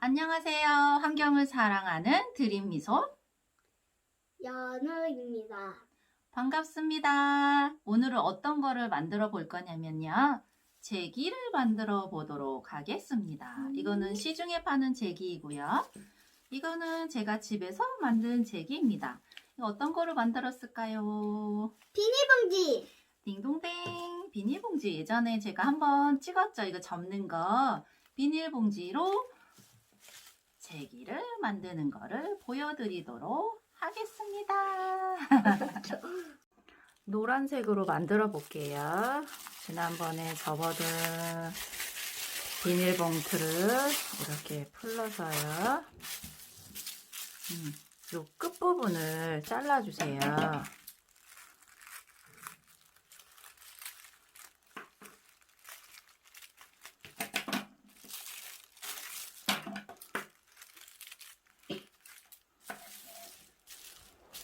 안녕하세요. 환경을 사랑하는 드림미소 연우입니다. 반갑습니다. 오늘은 어떤 거를 만들어 볼 거냐면요. 제기를 만들어 보도록 하겠습니다. 음. 이거는 시중에 파는 제기이고요. 이거는 제가 집에서 만든 제기입니다. 어떤 거로 만들었을까요? 비닐봉지. 딩동댕 비닐봉지 예전에 제가 한번 찍었죠. 이거 접는 거 비닐봉지로 제기를 만드는 거를 보여드리도록 하겠습니다. 노란색으로 만들어 볼게요. 지난번에 접어둔 비닐봉투를 이렇게 풀러서요. 음, 요 끝부분을 잘라주세요.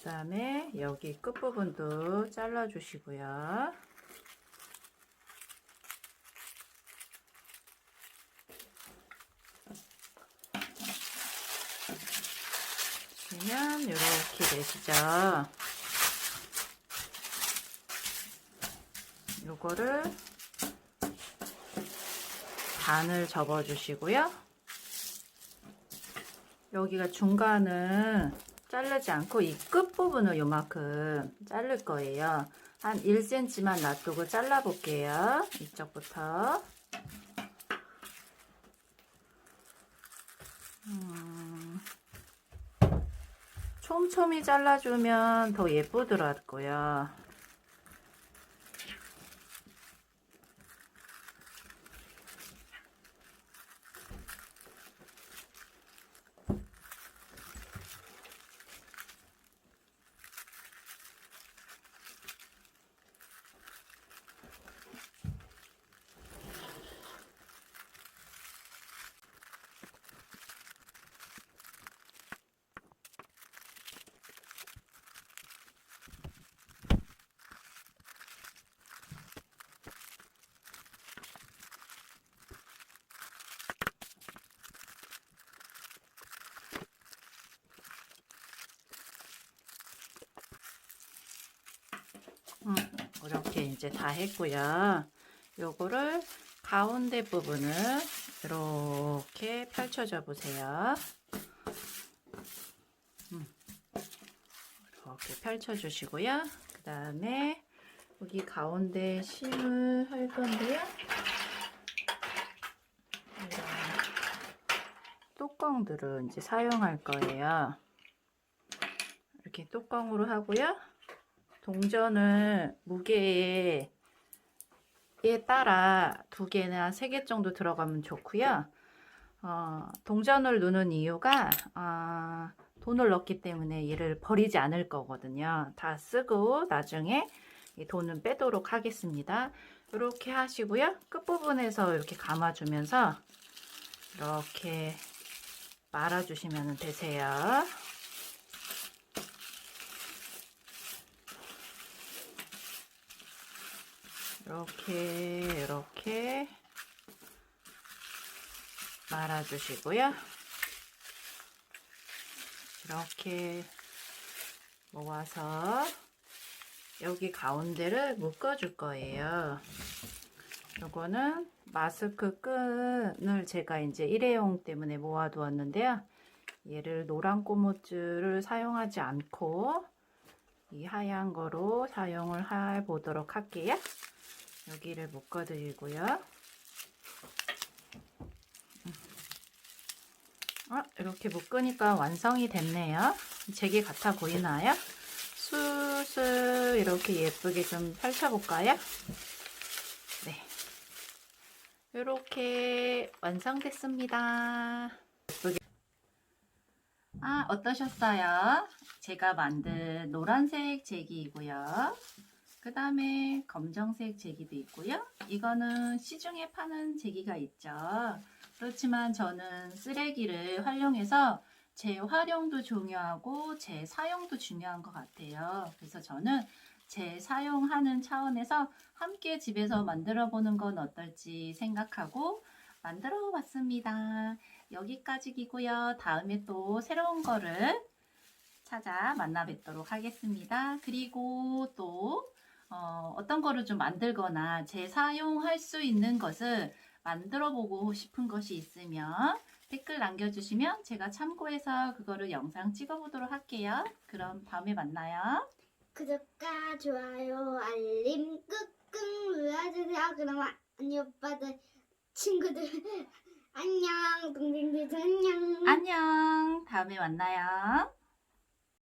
다음에 여기 끝부분도 잘라주시고요. 보시면 이렇게 되시죠. 요거를 반을 접어주시고요. 여기가 중간은 자르지 않고 이 끝부분을 요만큼 자를 거예요. 한 1cm만 놔두고 잘라 볼게요. 이쪽부터. 음, 촘촘히 잘라주면 더 예쁘더라고요. 음, 이렇게 이제 다 했고요. 요거를 가운데 부분을 이렇게 펼쳐줘 보세요. 음, 이렇게 펼쳐 주시고요. 그 다음에 여기 가운데 심을 할 건데요. 뚜껑들을 이제 사용할 거예요. 이렇게 뚜껑으로 하고요. 동전을 무게에 에 따라 두 개나 세 개 정도 들어가면 좋고요. 어, 동전을 넣는 이유가 어, 돈을 넣기 때문에 얘를 버리지 않을 거거든요. 다 쓰고 나중에 이 돈은 빼도록 하겠습니다. 이렇게 하시고요. 끝부분에서 이렇게 감아주면서 이렇게 말아주시면 되세요. 이렇게 이렇게 말아주시고요. 이렇게 모아서 여기 가운데를 묶어줄 거예요. 요거는 마스크 끈을 제가 이제 일회용 때문에 모아두었는데요. 얘를 노란 꼬무줄을 사용하지 않고 이 하얀 거로 사용을 해 보도록 할게요. 여기를 묶어드리고요. 아, 이렇게 묶으니까 완성이 됐네요. 제게 같아 보이나요? 술술 이렇게 예쁘게 좀 펼쳐볼까요? 네. 이렇게 완성됐습니다. 아, 어떠셨어요? 제가 만든 노란색 제기이고요. 그 다음에 검정색 제기도 있고요. 이거는 시중에 파는 제기가 있죠. 그렇지만 저는 쓰레기를 활용해서 재활용도 중요하고 재사용도 중요한 것 같아요. 그래서 저는 재사용하는 차원에서 함께 집에서 만들어 보는 건 어떨지 생각하고 만들어 봤습니다. 여기까지이고요. 다음에 또 새로운 거를 찾아 만나 뵙도록 하겠습니다. 그리고 또 어, 어떤 거를 좀 만들거나 재사용할 수 있는 것을 만들어 보고 싶은 것이 있으면 댓글 남겨주시면 제가 참고해서 그거를 영상 찍어 보도록 할게요. 그럼 다음에 만나요. 구독과 좋아요, 알림 꾹꾹 눌러주세요. 그럼 언니 오빠들 친구들 안녕 동생들 안녕. 안녕. 다음에 만나요.